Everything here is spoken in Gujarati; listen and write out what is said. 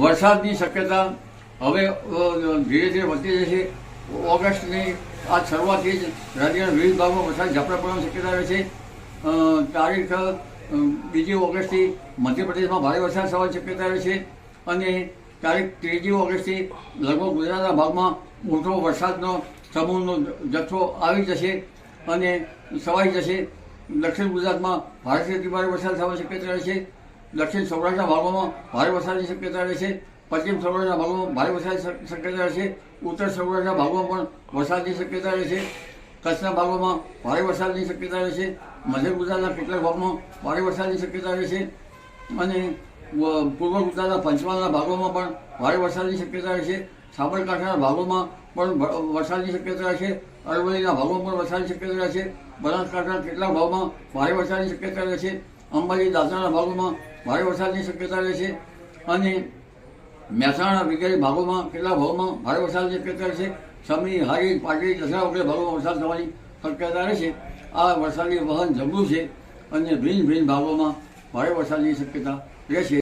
વરસાદની શક્યતા હવે ધીરે ધીરે વધતી જશે. ઓગસ્ટની આ શરૂઆતથી જ રાજ્યના વિવિધ ભાગમાં વરસાદ ઝાપટા પડવાની શક્યતા રહે છે. તારીખ બીજી ઓગસ્ટથી મધ્યપ્રદેશમાં ભારે વરસાદ થવાની શક્યતા રહે છે. અને તારીખ ત્રીજી ઓગસ્ટથી લગભગ ગુજરાતના ભાગમાં મોટો વરસાદનો સમૂહનો જથ્થો આવી જશે અને સવાઈ જશે. દક્ષિણ ગુજરાતમાં ભારેથી ભારે વરસાદ થવાની શક્યતા રહે છે. દક્ષિણ સૌરાષ્ટ્રના ભાગોમાં ભારે વરસાદની શક્યતા રહે છે. પશ્ચિમ સૌરાષ્ટ્રના ભાગોમાં ભારે વરસાદની શક્યતા રહેશે ઉત્તર સૌરાષ્ટ્રના ભાગોમાં પણ વરસાદની શક્યતા રહે છે. કચ્છના ભાગોમાં ભારે વરસાદની શક્યતા રહે છે. મધ્ય ગુજરાતના કેટલાક ભાગમાં ભારે વરસાદની શક્યતા રહે છે. અને પૂર્વ ગુજરાતના પંચમહાલના ભાગોમાં પણ ભારે વરસાદની શક્યતા રહે છે. સાબરકાંઠાના ભાગોમાં પણ વરસાદની શક્યતા રહેશે અરવલ્લીના ભાગોમાં પણ વરસાદની શક્યતા રહેશે બનાસકાંઠાના કેટલાક ભાગમાં ભારે વરસાદની શક્યતા રહે છે. અંબાજી દાદરાના ભાગોમાં ભારે વરસાદની શક્યતા રહે છે. અને મહેસાણા વગેરે ભાગોમાં કેટલા ભાગોમાં ભારે વરસાદની શક્યતા રહે છે. સમી, હારી, પાટડી દસરા વગેરે ભાગોમાં વરસાદ થવાની શક્યતા રહે છે. આ વરસાદની વહન જબરું છે અને ભિન્ન ભિન્ન ભાગોમાં ભારે વરસાદની શક્યતા રહેશે